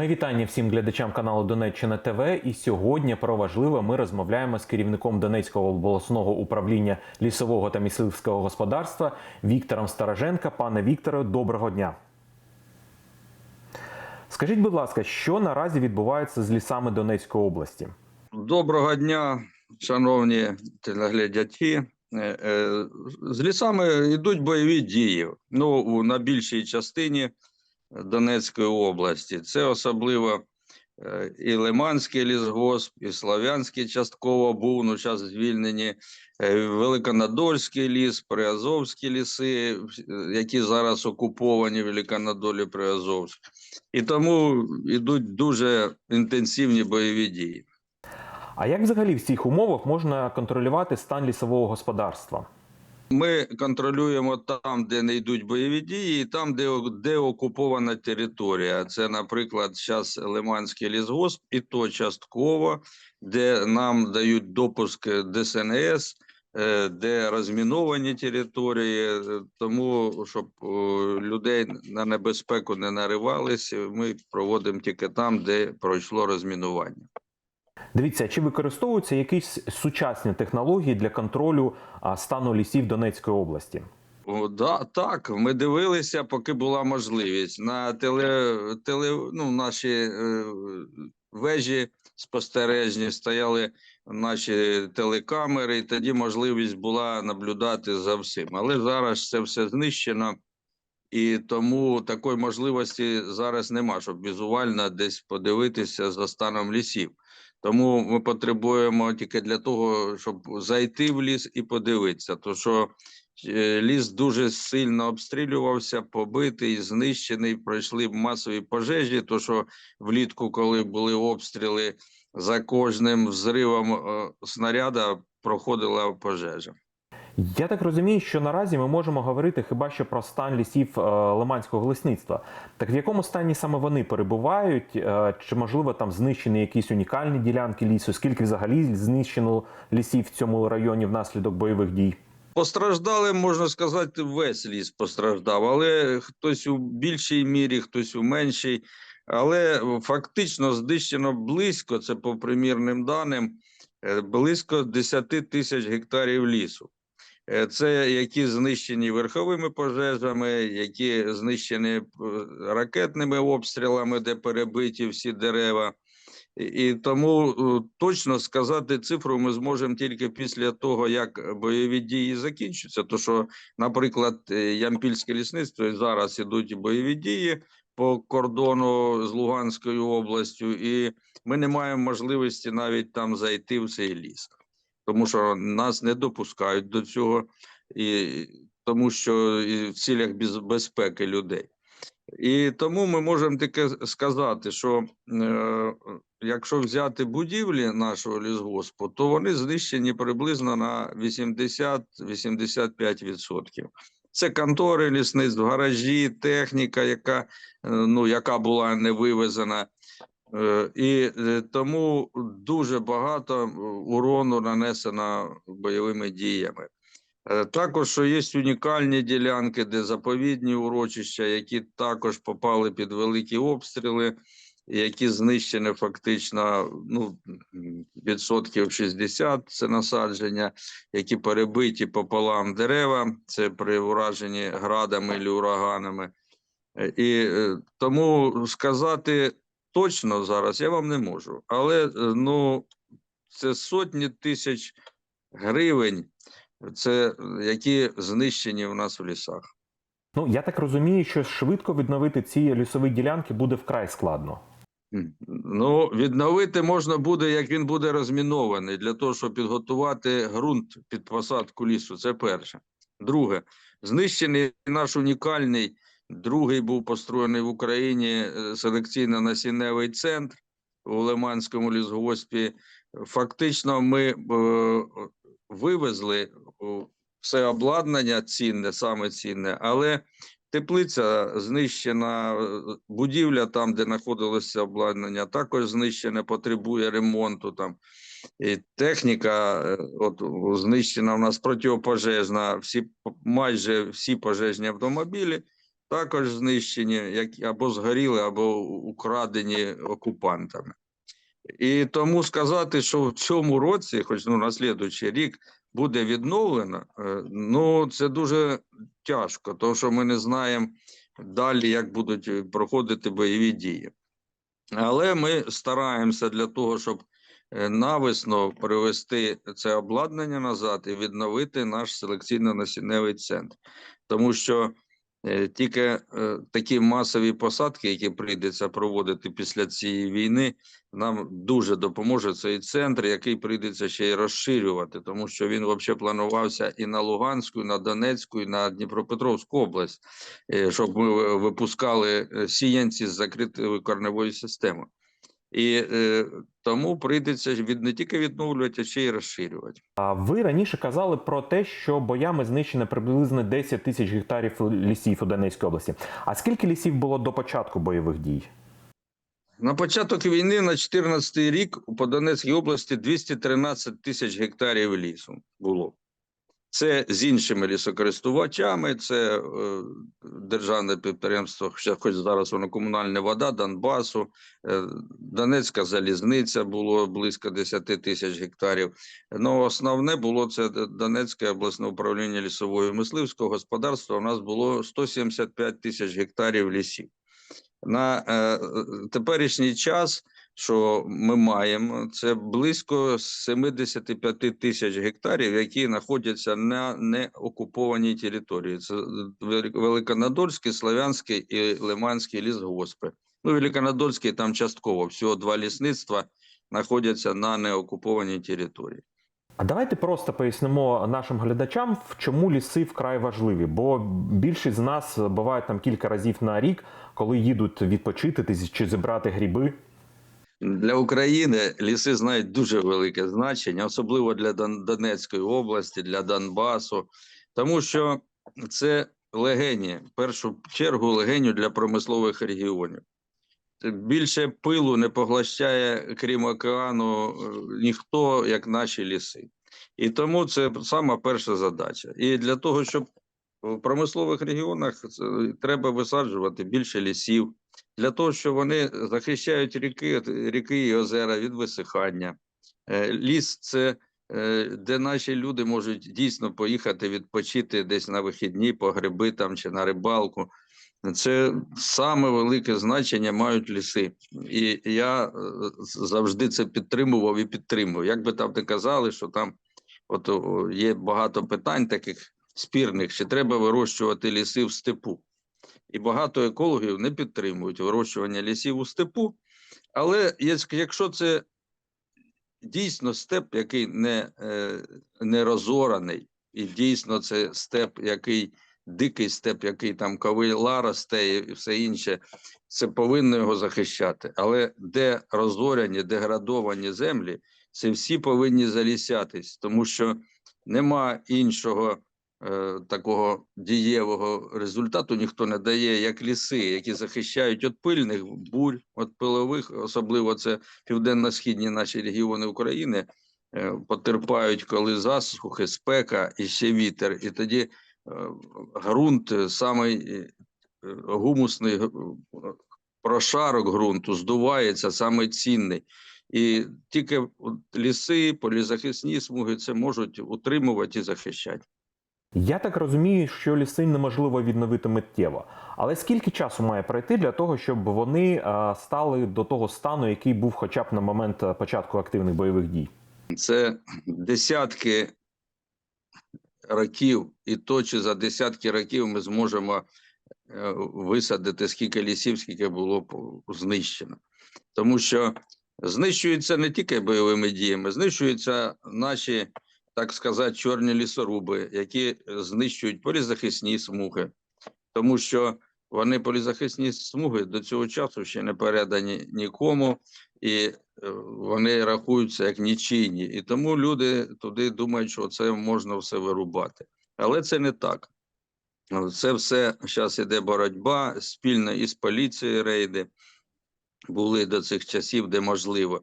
Мої вітання всім глядачам каналу Донеччина ТВ. І сьогодні про важливе ми розмовляємо з керівником Донецького обласного управління лісового та мисливського господарства Віктором Староженка. Пане Вікторе, доброго дня. Скажіть, будь ласка, що наразі відбувається з лісами Донецької області? Доброго дня, шановні телеглядачі. Е, е, З лісами йдуть бойові дії. Ну, на більшій частині Донецької області. Це особливо е, і Лиманський лісгосп, і Слав'янський частково був, ну зараз звільнені, е, Великонадольський ліс, Приазовські ліси, які зараз окуповані Великонадолі Приазовськ. І тому йдуть дуже інтенсивні бойові дії. А як взагалі в цих умовах можна контролювати стан лісового господарства? Ми контролюємо там, де не йдуть бойові дії, і там, де, де окупована територія. Це, наприклад, зараз Лиманський лісгосп, і то частково, де нам дають допуск ДСНС, е, де розміновані території. е, Тому, щоб людей на небезпеку не наривалися, ми проводимо тільки там, де пройшло розмінування. Дивіться, чи використовуються якісь сучасні технології для контролю стану лісів Донецької області? О, да, так, ми дивилися, поки була можливість. На теле, теле ну, наші е, вежі спостережні стояли наші телекамери, і тоді можливість була наблюдати за всім. Але зараз це все знищено, і тому такої можливості зараз нема, щоб візуально десь подивитися за станом лісів. Тому ми потребуємо тільки для того, щоб зайти в ліс і подивитися. То що Е, Ліс дуже сильно обстрілювався, побитий, знищений. Пройшли масові пожежі. То що влітку, коли були обстріли, за кожним взривом е, снаряда проходила пожежа. Я так розумію, що наразі ми можемо говорити хіба що про стан лісів е, Лиманського лісництва. Так в якому стані саме вони перебувають? Е, Чи можливо там знищені якісь унікальні ділянки лісу? Скільки взагалі знищено лісів в цьому районі внаслідок бойових дій? Постраждали, можна сказати, весь ліс постраждав, але хтось у більшій мірі, хтось у меншій. Але фактично знищено близько, це по примірним даним, е, близько 10 тисяч гектарів лісу. Е, Це які знищені верховими пожежами, які знищені е, ракетними обстрілами, де перебиті всі дерева. І, тому е, точно сказати цифру ми зможемо тільки після того, як бойові дії закінчаться. То що, наприклад, Ямпільське лісництво і зараз ідуть бойові дії по кордону з Луганською областю, і ми не маємо можливості навіть там зайти в цей ліс, тому що нас не допускають до цього, і тому що і в цілях без- безпеки людей. І тому ми можемо таке сказати, що е, якщо взяти будівлі нашого лісгоспу, то вони знищені приблизно на 80-85%. Це контори лісництв, гаражі, техніка, яка, е, ну, яка була не вивезена. Е, І е, тому дуже багато урону нанесено бойовими діями. Е, Також що є унікальні ділянки, де заповідні урочища, які також попали під великі обстріли, які знищені фактично ну, відсотків 60 це насадження, які перебиті пополам дерева, це при ураженні градами і ураганами. І тому сказати точно зараз я вам не можу, але е, ну, це сотні тисяч гривень це е, які знищені в нас в лісах. Ну я так розумію, що швидко відновити ці лісові ділянки буде вкрай складно. Ну, відновити можна буде, як він буде розмінований, для того, щоб підготувати ґрунт під посадку лісу. Це перше. Друге, знищений наш унікальний, другий був построєний в Україні е, селекційно-насінневий центр у Лиманському лісгоспі. Фактично, ми е, вивезли все обладнання цінне, саме цінне, але теплиця знищена, е, будівля там, де знаходилося обладнання, також знищене, потребує ремонту там. І техніка, е, от знищена у нас протипожежна, всі майже всі пожежні автомобілі також знищені, як або згоріли, або украдені окупантами. І тому сказати, що в цьому році, хоч ну, на слідуючий рік, буде відновлено, е, ну це дуже тяжко, тому що ми не знаємо далі, як будуть е, проходити бойові дії. Але ми стараємося для того, щоб е, навесно привести це обладнання назад і відновити наш селекційно-насінневий центр. Тому що тільки е, такі масові посадки, які прийдеться проводити після цієї війни, нам дуже допоможе цей центр, який прийдеться ще й розширювати, тому що він взагалі планувався і на Луганську, і на Донецьку, і на Дніпропетровську область, е, щоб ми е, випускали е, сіянці з закритою корневою системою. І е, тому прийдеться від не тільки відновлювати, а ще й розширювати. А ви раніше казали про те, що боями знищено приблизно 10 тисяч гектарів лісів у Донецькій області. А скільки лісів було до початку бойових дій? На початок війни на 2014 рік по Донецькій області 213 тисяч гектарів лісу було. Це з іншими лісокористувачами, це е, державне підприємство, хоч зараз воно комунальна вода Донбасу, е, Донецька залізниця було близько 10 тисяч гектарів. Ну, основне було це Донецьке обласне управління лісового і мисливського господарства. У нас було 175 тисяч гектарів лісів. На е, теперішній час, що ми маємо, це близько 75 тисяч гектарів, які знаходяться на неокупованій території. Це Велик- Великонадольський, Славянський і Лиманський лісгоспи. Ну, Великонадольський там частково, всього два лісництва знаходяться на неокупованій території. А давайте просто пояснимо нашим глядачам, в чому ліси вкрай важливі. Бо більшість з нас бувають там кілька разів на рік, коли їдуть відпочити чи зібрати гриби. Для України ліси знають дуже велике значення, особливо для Донецької області, для Донбасу, тому що це легені, в першу чергу легеню для промислових регіонів. Більше пилу не поглощає, крім океану, е, ніхто, як наші ліси. І тому це сама перша задача. І для того, щоб в промислових регіонах треба висаджувати більше лісів, для того, щоб вони захищають ріки, ріки і озера від висихання. Е, Ліс це е, де наші люди можуть дійсно поїхати відпочити десь на вихідні, по гриби там чи на рибалку. Це саме велике значення мають ліси. І я е, завжди це підтримував і підтримую. Як би там не казали, що там от є багато питань таких спірних, чи треба вирощувати ліси в степу. І багато екологів не підтримують вирощування лісів у степу. Але якщо це дійсно степ, який не, е, не розораний, і дійсно це степ, який дикий степ, який там ковила росте і все інше, це повинно його захищати. Але де розоряні, деградовані землі, це всі повинні залісятись, тому що нема іншого такого дієвого результату ніхто не дає, як ліси, які захищають від пильних бурь, від пилових, особливо це південно-східні наші регіони України, е, потерпають, коли засухи, спека і ще вітер. І тоді е, ґрунт, е, самий е, гумусний прошарок ґрунту здувається, самий цінний. І тільки ліси, полізахисні смуги це можуть утримувати і захищати. Я так розумію, що ліси неможливо відновити миттєво. Але скільки часу має пройти для того, щоб вони е, стали до того стану, який був хоча б на момент е, початку активних бойових дій? Це десятки років, і то чи за десятки років ми зможемо е, висадити скільки лісів, скільки було знищено. Тому що знищуються не тільки бойовими діями, знищуються наші, так сказати, чорні лісоруби, які знищують полізахисні смуги. Тому що вони полізахисні смуги до цього часу ще не передані нікому, і е, вони рахуються як нічийні. І тому люди туди думають, що це можна все вирубати. Але це не так. Це все зараз іде боротьба спільно із поліцією рейди були до цих часів, де можливо.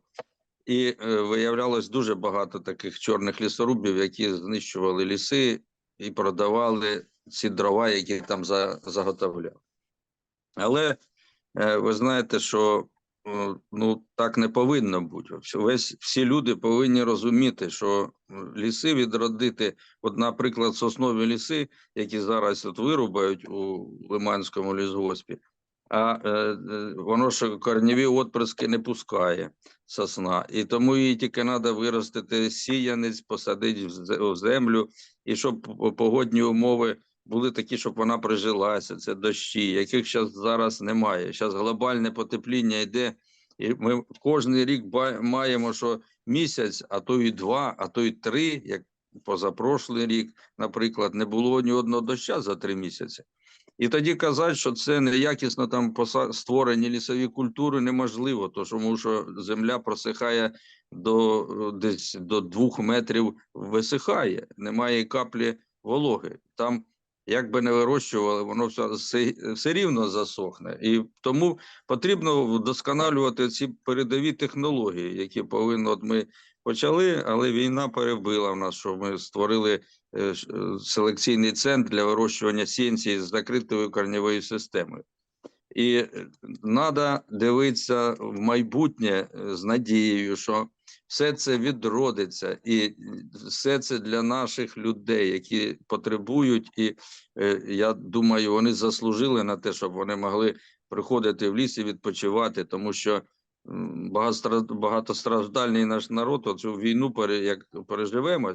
І е, виявлялось дуже багато таких чорних лісорубів, які знищували ліси і продавали ці дрова, які там за, заготовляли. Але е, ви знаєте, що е, ну, так не повинно бути. Весь, всі люди повинні розуміти, що ліси відродити, от, наприклад, соснові ліси, які зараз от вирубають у Лиманському лісгоспі, а е, воно ж корнєві отпрыски не пускає сосна. І тому її тільки треба виростити сіянець, посадити в землю, і щоб погодні умови були такі, щоб вона прижилася. Це дощі, яких зараз немає. Зараз глобальне потепління йде, і ми кожен рік маємо, що місяць, а то і два, а то і три, як позапрошлий рік, наприклад, не було ні одного доща за три місяці. І тоді казати, що це неякісно там створені лісові культури, неможливо, тому що земля просихає до десь до двох метрів висихає, немає каплі вологи. Там, як би не вирощували, воно все, все, рівно засохне. І тому потрібно вдосконалювати ці передові технології, які повинно от ми почали, але війна перебила в нас, що ми створили е, е, селекційний центр для вирощування сіянців з закритою корнєвою системою. І треба дивитися в майбутнє е, з надією, що все це відродиться, і все це для наших людей, які потребують, і я думаю, вони заслужили на те, щоб вони могли приходити в ліс і відпочивати, тому що багатостраждальний наш народ, оцю війну як переживемо.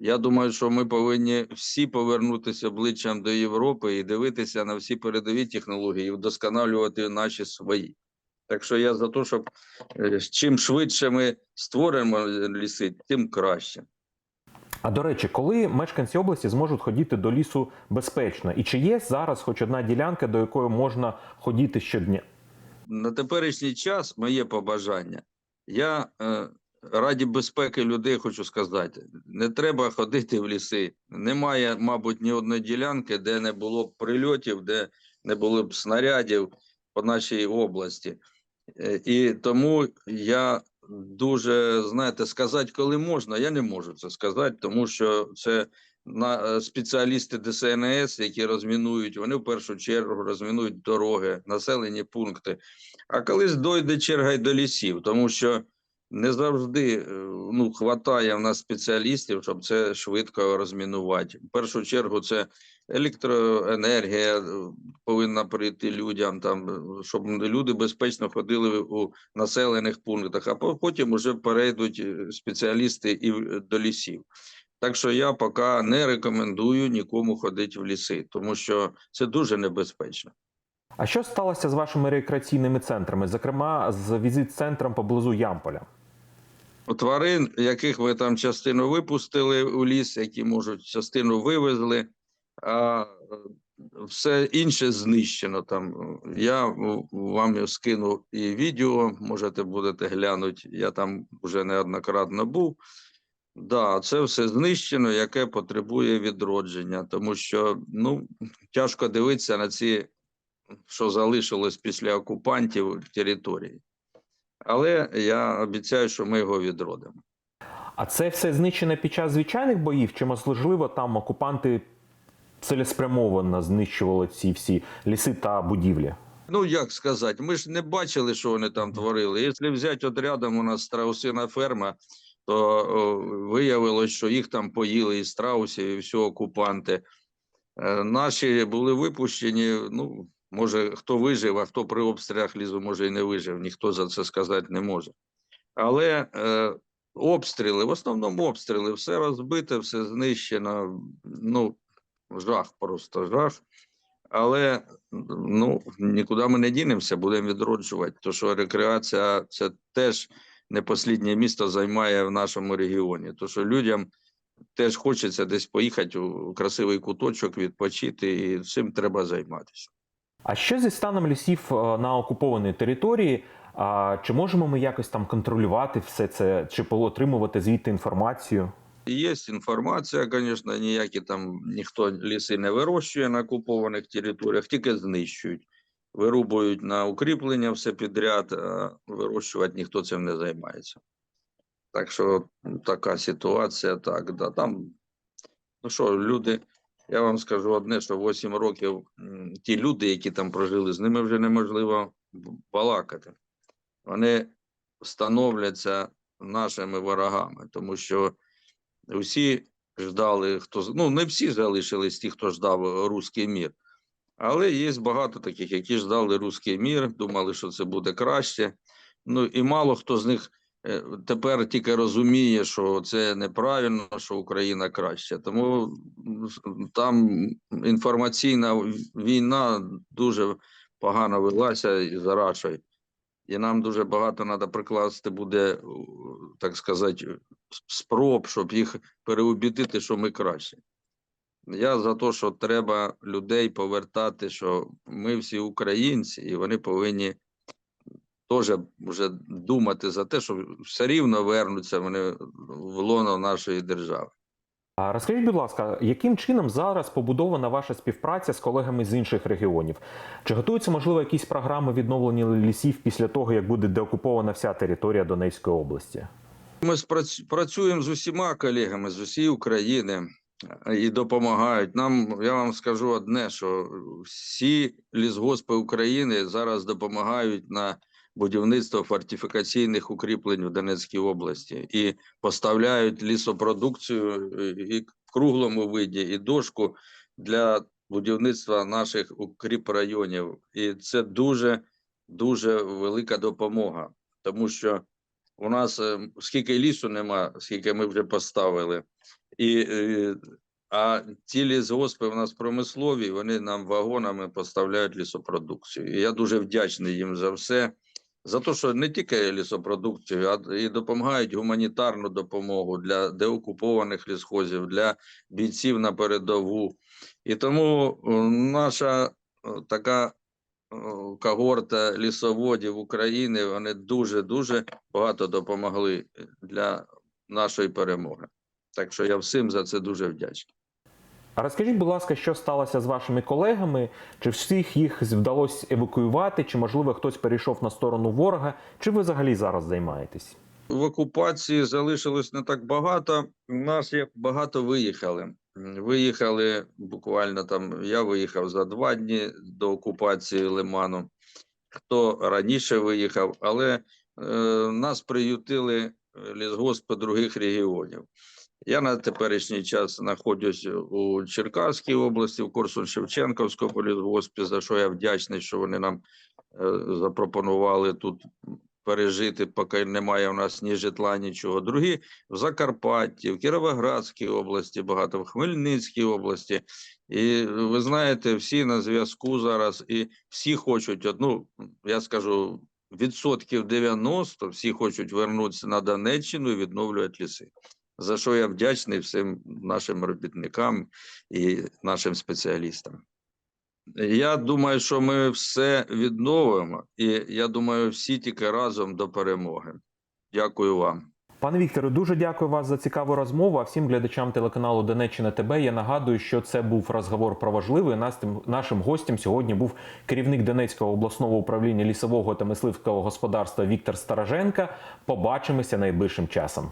Я думаю, що ми повинні всі повернутися обличчям до Європи і дивитися на всі передові технології, і вдосконалювати наші свої. Так що я за те, щоб е, чим швидше ми створимо е, ліси, тим краще. А до речі, коли мешканці області зможуть ходіти до лісу безпечно? І чи є зараз хоч одна ділянка, до якої можна ходіти щодня? На теперішній час моє побажання. Я е, раді безпеки людей хочу сказати: не треба ходити в ліси. Немає, мабуть, ні одної ділянки, де не було б прильотів, де не було б снарядів по нашій області. Е, І тому я дуже знаєте, сказати, коли можна, я не можу це сказати, тому що це на е, спеціалісти ДСНС, які розмінують, вони в першу чергу розмінують дороги, населені пункти. А колись дойде черга й до лісів, тому що не завжди е, ну, хватає в нас спеціалістів, щоб це швидко розмінувати. В першу чергу це електроенергія е, повинна прийти людям, там, щоб люди безпечно ходили у населених пунктах, а по- потім вже перейдуть спеціалісти і до лісів. Так що я поки не рекомендую нікому ходити в ліси, тому що це дуже небезпечно. А що сталося з вашими рекреаційними центрами, зокрема з візит-центром поблизу Ямполя? У тварин, яких ви там частину випустили у ліс, які можуть частину вивезли, а е, все інше знищено там. Я вам скину і відео, можете будете глянути. Я там вже неоднократно був. Да, це все знищено, яке потребує відродження, тому що ну тяжко дивитися на ці, що залишилось після окупантів території. Але я обіцяю, що ми його відродимо. А це все знищене під час звичайних боїв, чи можливо там окупанти цілеспрямовано знищували ці всі ліси та будівлі? Ну, як сказати, ми ж не бачили, що вони там творили. Якщо взяти от рядом у нас страусина ферма, то виявилось, що їх там поїли і страусів, і всі окупанти. Е, наші були випущені. Ну, може, хто вижив, а хто при обстрілах лізу, може, і не вижив. Ніхто за це сказати не може. Але е, обстріли, в основному обстріли, все розбите, все знищено. Ну, жах, просто жах. Але ну нікуди ми не дінемося, будемо відроджувати. То що рекреація це теж не посліднє місто займає в нашому регіоні. То що людям теж хочеться десь поїхати у красивий куточок, відпочити, і цим треба займатися. А що зі станом лісів е, на окупованій території? А чи можемо ми якось там контролювати все це, чи отримувати звідти інформацію? Є інформація, звісно, ніякі там ніхто ліси не вирощує на окупованих територіях, тільки знищують. Вирубують на укріплення все підряд, а вирощувати ніхто цим не займається. Так що така ситуація, так, да, там, ну що, люди Я вам скажу одне, що 8 років ті люди, які там прожили, з ними вже неможливо балакати. Вони становляться нашими ворогами, тому що усі ждали, хто ну не всі залишились ті, хто ждав руський мір. Але є багато таких, які ждали руський мір, думали, що це буде краще. Ну і мало хто з них е, тепер тільки розуміє, що це неправильно, що Україна краще. Тому там інформаційна війна дуже погано велася і за Рашою. І нам дуже багато треба прикласти буде, так сказати, спроб, щоб їх переубідити, що ми краще. Я за те, що треба людей повертати, що ми всі українці, і вони повинні теж вже думати за те, що все рівно вернуться вони в лоно нашої держави. А розкажіть, будь ласка, яким чином зараз побудована ваша співпраця з колегами з інших регіонів? Чи готуються, можливо, якісь програми відновлення лісів після того, як буде деокупована вся територія Донецької області? Ми працюємо з усіма колегами з усієї України і допомагають. Нам я вам скажу одне: що всі лісгоспи України зараз допомагають на будівництво фортифікаційних укріплень в Донецькій області і поставляють лісопродукцію е, і в круглому виді, і дошку для будівництва наших укріпрайонів. І це дуже дуже велика допомога, тому що у нас е, скільки лісу нема, скільки ми вже поставили. І, е, а ці лісгоспи в нас промислові, вони нам вагонами поставляють лісопродукцію. І я дуже вдячний їм за все. За те, що не тільки лісопродукцію, а і допомагають гуманітарну допомогу для деокупованих лісхозів, для бійців на передову. І тому е, наша така когорта лісоводів України, вони дуже-дуже багато допомогли для нашої перемоги. Так що я всім за це дуже вдячний. А розкажіть, будь ласка, що сталося з вашими колегами? Чи всіх їх вдалося евакуювати? Чи можливо хтось перейшов на сторону ворога? Чи ви взагалі зараз займаєтесь? В окупації залишилось не так багато. У нас як багато виїхали. Виїхали буквально там. Я виїхав за два дні до окупації Лиману. Хто раніше виїхав, але е, нас приютили е, лісгоспи других регіонів. Я на теперішній час знаходжусь у Черкаській області, в Корсун-Шевченківському лісгоспі, за що я вдячний, що вони нам е, запропонували тут пережити, поки немає у нас ні житла, нічого. Другі в Закарпатті, в Кіровоградській області, багато в Хмельницькій області. І ви знаєте, всі на зв'язку зараз, і всі хочуть одну, я скажу, відсотків 90 всі хочуть вернутися на Донеччину і відновлювати ліси. За що я вдячний всім нашим робітникам і нашим спеціалістам. Я думаю, що ми все відновимо, і я думаю, всі тільки разом до перемоги. Дякую вам. Пане Вікторе, дуже дякую вас за цікаву розмову. А всім глядачам телеканалу Донеччина ТБ я нагадую, що це був розговор про важливе. Настим- Нашим гостем сьогодні був керівник Донецького обласного управління лісового та мисливського господарства Віктор Староженка. Побачимося найближчим часом.